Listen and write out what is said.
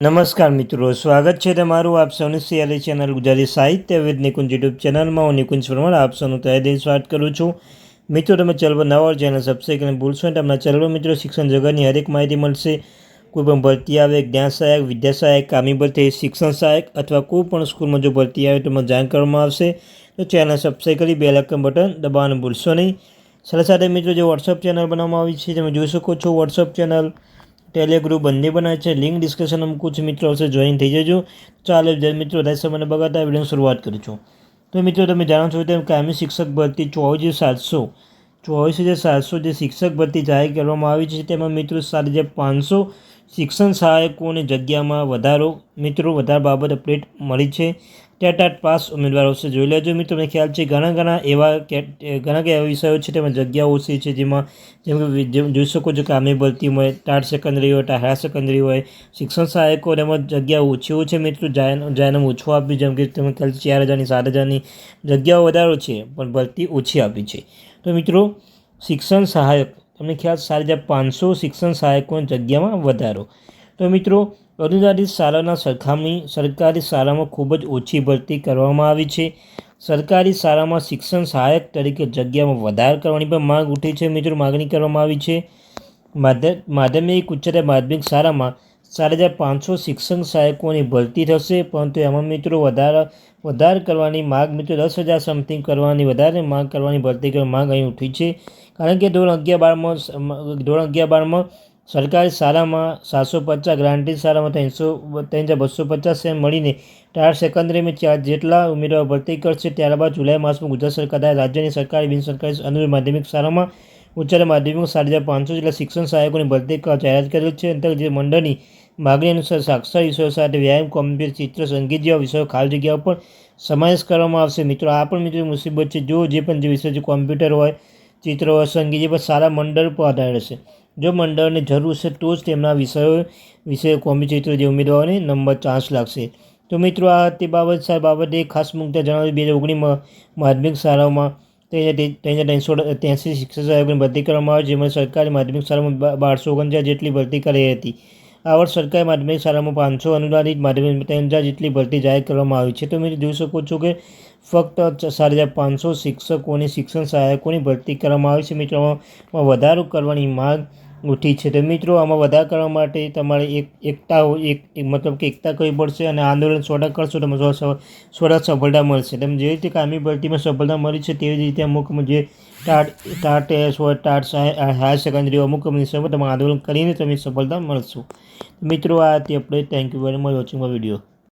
નમસ્કાર મિત્રો, સ્વાગત છે તમારું આપ સૌની સિયાલી ચેનલ ગુજરાતી સાહિત્ય વિદ નિકુંજ યુટ્યુબ ચેનલમાં. હું નિકુંજ પ્રમાણ આપ સૌનું તહે દિલ સ્વાગત કરું છું. મિત્રો, તમે ચેનલ પર નવા ચેનલ સબસ્ક્રાઈબ કરીને ભૂલશો ને તમને ચેનલ મિત્રો, શિક્ષણ જગતની હરેક માહિતી મળશે. કોઈ પણ ભરતી આવે, જ્ઞાન સહાયક, વિદ્યા સહાયક, કામી ભરતી શિક્ષણ સહાયક અથવા કોઈ પણ સ્કૂલમાં જો ભરતી આવે તો મને જાણ કરવામાં આવશે. તો ચેનલ સબસ્ક્રાઈબ કરી બે લાખ બટન દબાવવાનું ભૂલશો નહીં. સાથે સાથે મિત્રો, જે વોટ્સઅપ ચેનલ બનાવવામાં આવી છે, તમે જોઈ શકો છો. વોટ્સઅપ ચેનલ ટેલિગ્રુપ બંને બનાવે છે. લિંક ડિસ્કશન મૂકું છું. મિત્રો હશે જોઈન થઈ જજો. ચાલો મિત્રો વધારે સમયને બગાડતા વીડિયો શરૂઆત કરું છું. તો મિત્રો, તમે જાણો છો તેમ કાયમી શિક્ષક ભરતી ચોવીસ સાતસો, ચોવીસ હજાર સાતસો જે શિક્ષક ભરતી જાહેર કરવામાં આવી છે, તેમાં મિત્રો સાત હજાર પાંચસો શિક્ષણ સહાયકોની જગ્યામાં વધારો, મિત્રો, વધારે બાબત અપડેટ મળી છે. ટેટાટ પાસ ઉમેદવારો છે. જોઈ લેજો મિત્રો મને ખ્યાલ છે, ઘણા ઘણા એવા ઘણા એવા વિષયો છે, તેમાં જગ્યાઓ ઓછી છે, જેમાં, જેમ કે જોઈ શકો છો કે આમે ભરતી હોય ટાટ સેકન્ડરી હોય ટાટ હાયર સેકન્ડરી હોય, શિક્ષણ સહાયકો એમાં જગ્યા ઓછી છે, મિત્રો જાયનામ ઓછું આપ્યું જેમ કે તમે ખ્યાલ ચાર હજારની, સાત હજારની જગ્યાઓ વધારો છે, પણ ભરતી ઓછી આપી છે. તો મિત્રો, શિક્ષણ સહાયક તમને ખ્યાલ સારી રીતે પાંચસો શિક્ષણ સહાયકોની જગ્યામાં વધારો. તો મિત્રો, અનુદાનિત શાળાના સરખામણી સરકારી શાળામાં ખૂબ જ ઓછી ભરતી કરવામાં આવી છે. સરકારી શાળામાં શિક્ષણ સહાયક તરીકે જગ્યામાં વધારો કરવાની પણ માંગ ઉઠી છે. મિત્રો, માગણી કરવામાં આવી છે. માધ્યમિક ઉચ્ચતર માધ્યમિક શાળામાં ચાર હજાર પાંચસો શિક્ષણ સહાયકોની ભરતી થશે, પરંતુ એમાં મિત્રો વધારા, વધારે કરવાની માગ મિત્રો દસ હજાર સમથિંગ કરવાની, વધારે માગ કરવાની ભરતી કરવા માંગ અહીં ઉઠી છે. કારણ કે ધોરણ અગિયાર બારમાં ધોરણ અગિયાર બારમાં સરકારી શાળામાં સાતસો પચાસ ગ્રાન્ટેડ શાળામાં ત્રણસો ત્રણ હજાર બસો પચાસ એમ મળીને ટાયર સેકન્ડરીમાં ચાર જેટલા ઉમેદવારો ભરતી કરશે. ત્યારબાદ જુલાઈ માસમાં ગુજરાત સરકાર રાજ્યની સરકારી બિનસરકારી સરકારી માધ્યમિક શાળામાં ઉચ્ચતર માધ્યમિક સાત હજાર પાંચસો જેટલા શિક્ષણ સહાયકોની ભરતી જાહેરાત કરેલ છે. અંતર્ગત જે મંડળની માગણી અનુસાર સાક્ષર વિષયો સાથે વ્યાયામ, કોમ્પ્યુટર, ચિત્ર, સંગીત જેવા વિષયો ખાલી જગ્યાઓ પણ સમાવેશ કરવામાં આવશે. મિત્રો, આ પણ મિત્રો મુસીબત છે. જો જે પણ જે વિષય છે, કોમ્પ્યુટર હોય, ચિત્ર હોય, સંગીત જે પણ સારા મંડળ પર આધાર રહેશે જો મંડળને જરૂર છે, તો જ તેમના વિષયો વિષયો કોમ્પ્યુટર, ચિત્ર જે ઉમેદવારોને નંબર ચાન્સ લાગશે. તો મિત્રો, આ તે બાબત સાહેબ બાબતે ખાસ મુકતા જણાવ્યું બે હજાર ઓગણીસમાં માધ્યમિક શાળાઓમાં ત્રણસો ત્યાંસી શિક્ષક સહાયકોની ભરતી કરવામાં આવે, જેમાં સરકારી માધ્યમિક શાળામાં બારસો ઓગણચાર જેટલી ભરતી કરી હતી. આ વર્ષ સરકારી માધ્યમિક શાળામાં પાંચસો અનુદાનિત માધ્યમિક ત્રણ હજાર જેટલી ભરતી જાહેર કરવામાં આવી છે. તો તમે જોઈ શકો છો કે ફક્ત સાત હજાર પાંચસો શિક્ષકોની શિક્ષણ સહાયકોની ભરતી કરવામાં આવી છે. મિત્રોમાં વધારો કરવાની માંગ ઉઠી છે. તો મિત્રો, આમાં વધારો કરવા માટે તમારે એક એકતા એક મતલબ કે એકતા કરવી પડશે અને આંદોલન સોડા કરશો તમે સોડા સફળતા મળશે. તમે જે રીતે કામી ભરતીમાં સફળતા મળી છે, તેવી રીતે અમુક જે ટાટ ટાટ હોય ટાટ હાયર સેકન્ડરી અમુક સમય તમે આંદોલન કરીને તમે સફળતા મળશો. મિત્રો, આ હતી આપણે. Thank you very much watching video